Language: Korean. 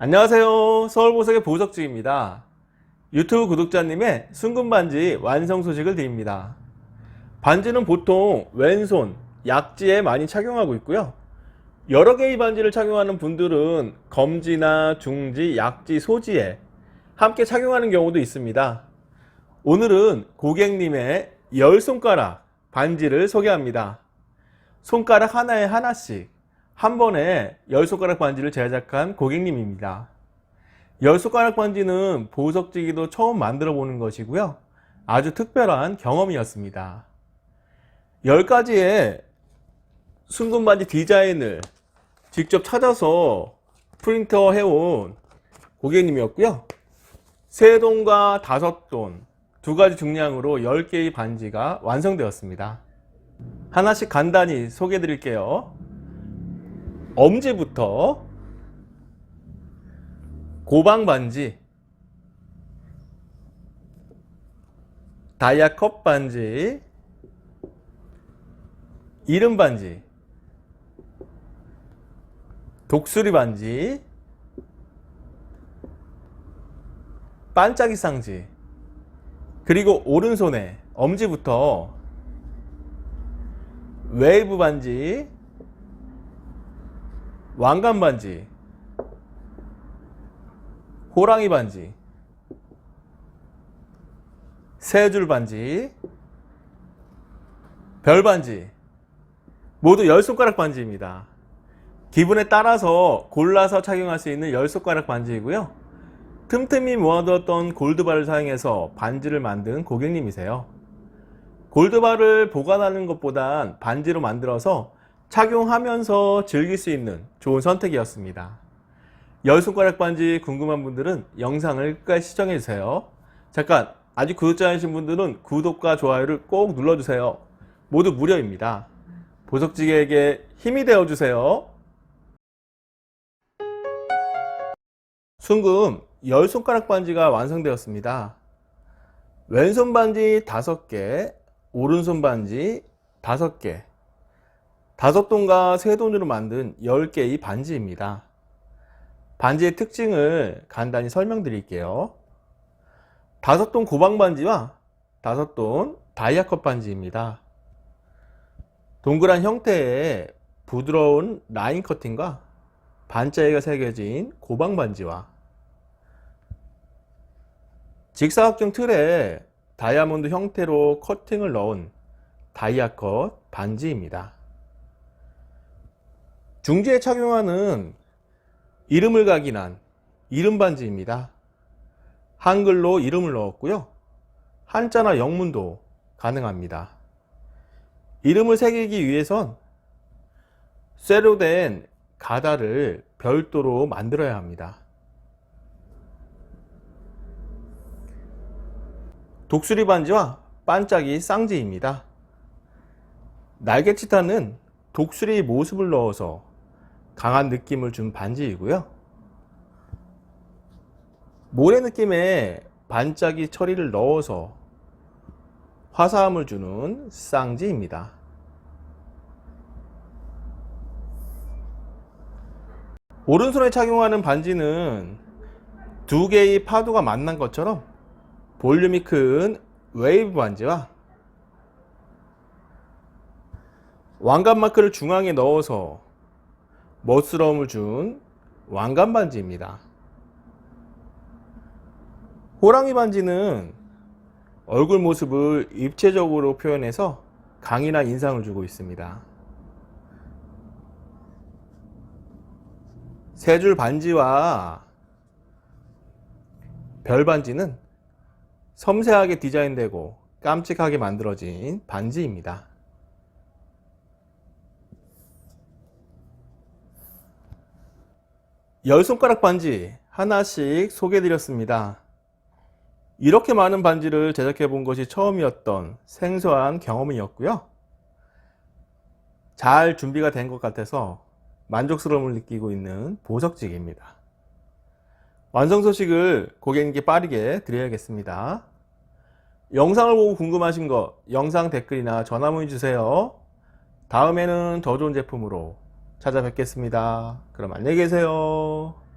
안녕하세요. 서울보석의 보석주입니다. 유튜브 구독자님의 순금반지 완성 소식을 드립니다. 반지는 보통 왼손, 약지에 많이 착용하고 있고요. 여러 개의 반지를 착용하는 분들은 검지나 중지, 약지, 소지에 함께 착용하는 경우도 있습니다. 오늘은 고객님의 열 손가락 반지를 소개합니다. 손가락 하나에 하나씩 한 번에 열 손가락 반지를 제작한 고객님입니다. 열 손가락 반지는 보석지기도 처음 만들어 보는 것이고요. 아주 특별한 경험이었습니다. 10가지의 순금 반지 디자인을 직접 찾아서 프린터 해온 고객님이었고요. 세 돈과 다섯 돈, 두 가지 중량으로 10개의 반지가 완성되었습니다. 하나씩 간단히 소개해 드릴게요. 엄지부터? 고방 반지, 다이아 컵 반지, 이름 반지, 독수리 반지, 반짝이 쌍지, 그리고 오른손에 엄지부터 웨이브 반지, 왕관 반지, 호랑이 반지, 세 줄 반지, 별 반지, 모두 열 손가락 반지입니다. 기분에 따라서 골라서 착용할 수 있는 열 손가락 반지이고요. 틈틈이 모아두었던 골드바를 사용해서 반지를 만든 고객님이세요. 골드바를 보관하는 것보단 반지로 만들어서 착용하면서 즐길 수 있는 좋은 선택이었습니다. 열 손가락 반지 궁금한 분들은 영상을 끝까지 시청해 주세요. 잠깐, 아직 구독자이신 분들은 구독과 좋아요를 꼭 눌러주세요. 모두 무료입니다. 보석지기에게 힘이 되어주세요. 순금 열 손가락 반지가 완성되었습니다. 왼손 반지 5개, 오른손 반지 5개, 다섯 돈과 세 돈으로 만든 10개의 반지입니다. 반지의 특징을 간단히 설명드릴게요. 다섯 돈 고방 반지와 다섯 돈 다이아컵 반지입니다. 동그란 형태의 부드러운 라인 커팅과 반자리가 새겨진 고방 반지와 직사각형 틀에 다이아몬드 형태로 커팅을 넣은 다이아컷 반지입니다. 중지에 착용하는 이름을 각인한 이름 반지입니다. 한글로 이름을 넣었고요. 한자나 영문도 가능합니다. 이름을 새기기 위해선 쇠로 된 가다를 별도로 만들어야 합니다. 독수리 반지와 반짝이 쌍지입니다. 날개치타는 독수리 모습을 넣어서 강한 느낌을 준 반지이고요. 모래 느낌의 반짝이 처리를 넣어서 화사함을 주는 쌍지입니다. 오른손에 착용하는 반지는 두 개의 파도가 만난 것처럼 볼륨이 큰 웨이브 반지와 왕관 마크를 중앙에 넣어서 멋스러움을 준 왕관 반지입니다. 호랑이 반지는 얼굴 모습을 입체적으로 표현해서 강인한 인상을 주고 있습니다. 세 줄 반지와 별 반지는 섬세하게 디자인되고 깜찍하게 만들어진 반지입니다. 열 손가락 반지 하나씩 소개해 드렸습니다. 이렇게 많은 반지를 제작해 본 것이 처음이었던 생소한 경험이었고요. 잘 준비가 된 것 같아서 만족스러움을 느끼고 있는 보석지기입니다. 완성 소식을 고객님께 빠르게 드려야겠습니다. 영상을 보고 궁금하신 거 영상 댓글이나 전화 문의 주세요. 다음에는 더 좋은 제품으로 찾아뵙겠습니다. 그럼 안녕히 계세요.